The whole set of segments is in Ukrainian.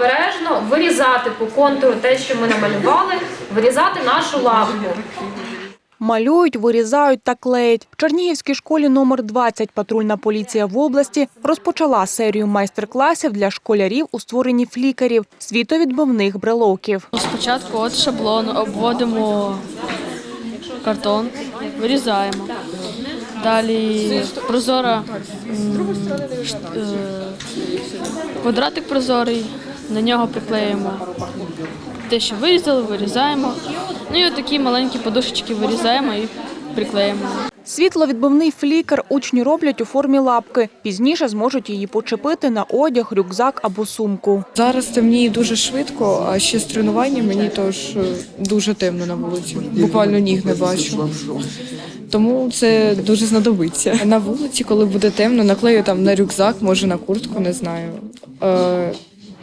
обережно вирізати по контуру те, що ми намалювали, вирізати нашу лапку. Малюють, вирізають та клеять. В Чернігівській школі номер 20 патрульна поліція в області розпочала серію майстер-класів для школярів у створенні флікерів світовідбивних брелоків. Спочатку от шаблон обводимо картон, вирізаємо. Далі прозора е, квадратик прозорий, на нього приклеїмо те, що вирізали, вирізаємо. Ну і отакі маленькі подушечки вирізаємо і приклеїмо. Світловідбивний флікер учні роблять у формі лапки. Пізніше зможуть її почепити на одяг, рюкзак або сумку. Зараз темніє дуже швидко, а ще з тренування мені тож е, дуже темно на вулиці. Буквально ніг не бачу. Тому це дуже знадобиться. На вулиці, коли буде темно, наклею там на рюкзак, може на куртку, не знаю.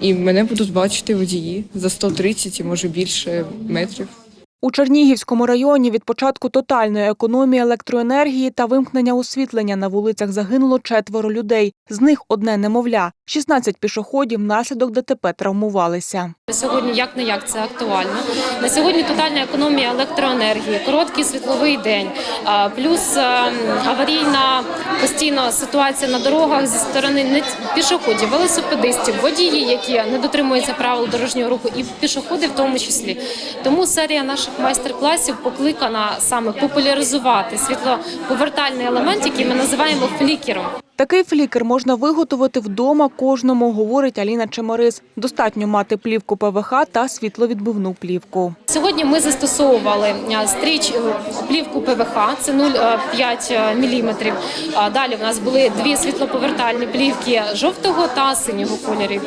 І мене будуть бачити водії за 130 і може більше метрів. У Чернігівському районі від початку тотальної економії електроенергії та вимкнення освітлення на вулицях загинуло четверо людей. З них одне немовля. 16 пішоходів внаслідок ДТП травмувалися. Сьогодні як не як це актуально. На сьогодні тотальна економія електроенергії, короткий світловий день, плюс аварійна постійна ситуація на дорогах зі сторони пішоходів, велосипедистів, водії, які не дотримуються правил дорожнього руху, і пішоходи в тому числі. Тому серія наших майстер-класів покликана саме популяризувати світлоповертальний елемент, який ми називаємо флікером. Такий флікер можна виготовити вдома кожному, говорить Аліна Чемерис. Достатньо мати плівку ПВХ та світловідбивну плівку. Сьогодні ми застосовували е, стріч е, плівку ПВХ, це 0,5 мм. Далі в нас були дві світлоповертальні плівки жовтого та синього кольорів.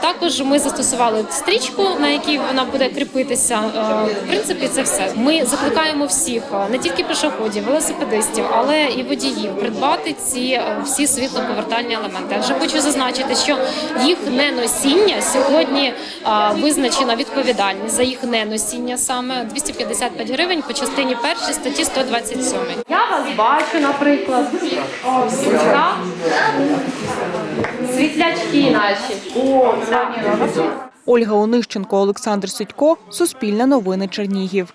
Також ми застосували стрічку, на якій вона буде кріпитися. Е, В принципі, це все. Ми закликаємо всіх, е, не тільки пішоходів, велосипедистів, але і водіїв придбати ці е, всі світлоповертальні елементи. Адже хочу зазначити, що їх неносіння сьогодні а, визначена відповідальність за їх неносіння саме 255 гривень по частині першій статті 127. Я вас бачу, наприклад. Світлячки наші. Ольга Онищенко, Олександр Сідько, Суспільне новини Чернігів.